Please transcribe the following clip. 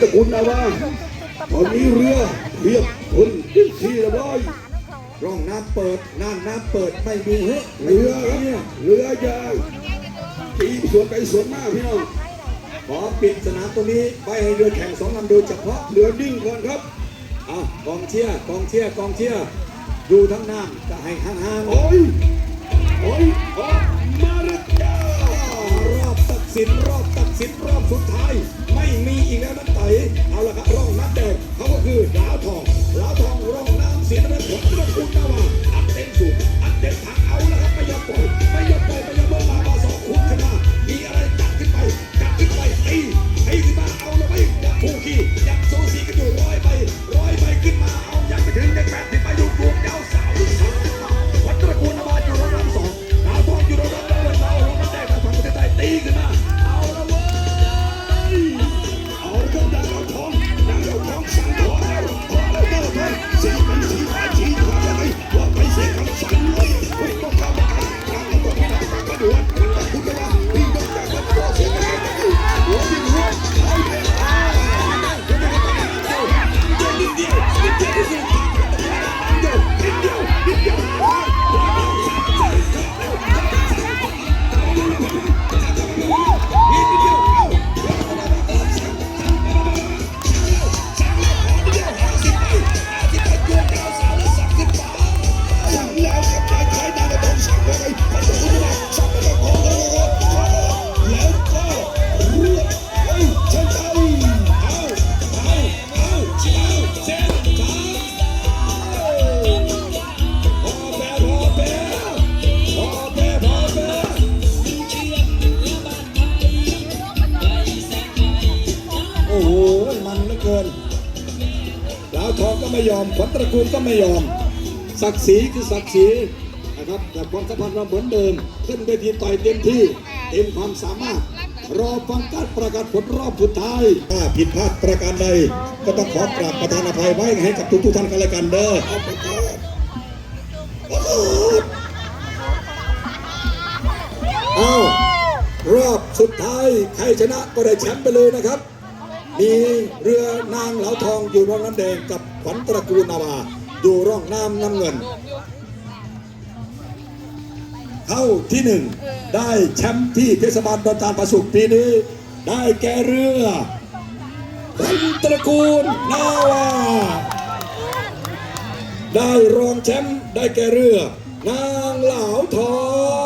ตระกูลนาวาตอนนี้เรือเรียบพ้นเป็นที่รียบร้อยร่องน้ำเปิดน่านน้ำเปิดไม่มีเฮ้เรือครับเนี่ยเรือจะตีสวนไปสวนมาพี่น้องขอปิดสนามตรงนี้ไว้ให้เรือแข่งสองลำโดยเฉพาะเรือนิ่งก่อนครับอะกองเชียร์กองเชียร์กองเชียร์อยู่ทั้งน้ำจะให้ห่างๆโอ้ยโอ้ยออกมาเลยจ้ารอบตัดสินรอบ สินรอบสุดท้าย ไม่มีอีกแล้วนะไต่เอาละครับรองนัดแดกเขาก็คือดาว เอาก็ดังเอา เหลือเกินดาวทองก็ไม่ยอมขวัญตระกูลก็ไม่ยอม ศักดิ์ศรีคือศักดิ์ศรีนะครับแต่ความสัมพันธ์เราเหมือนเดิม ขึ้นเวทีต่อยเต็มที่เต็มความสามารถ รอฟังการประกาศผลรอบสุดท้ายถ้าผิดพลาดประการใด ก็ต้องขอกราบประธานอภัยไว้ให้กับทุกทุกท่านกันแล้วกันเด้อเอารอบสุดท้ายใครชนะก็ได้แชมป์ไปเลยนะครับ มีเรือนางเหลาทองอยู่ร่องน้ำแดงกับขวัญตระกูลนาวาอยู่ร่องน้ำน้ำเงิน เข้าที่หนึ่งได้แชมป์ที่เทศบาลดอนจานประสุขปีนี้ ได้แก่เรือขวัญตระกูลนาวาได้รองแชมป์ได้แก่เรือ นางเหลาทอง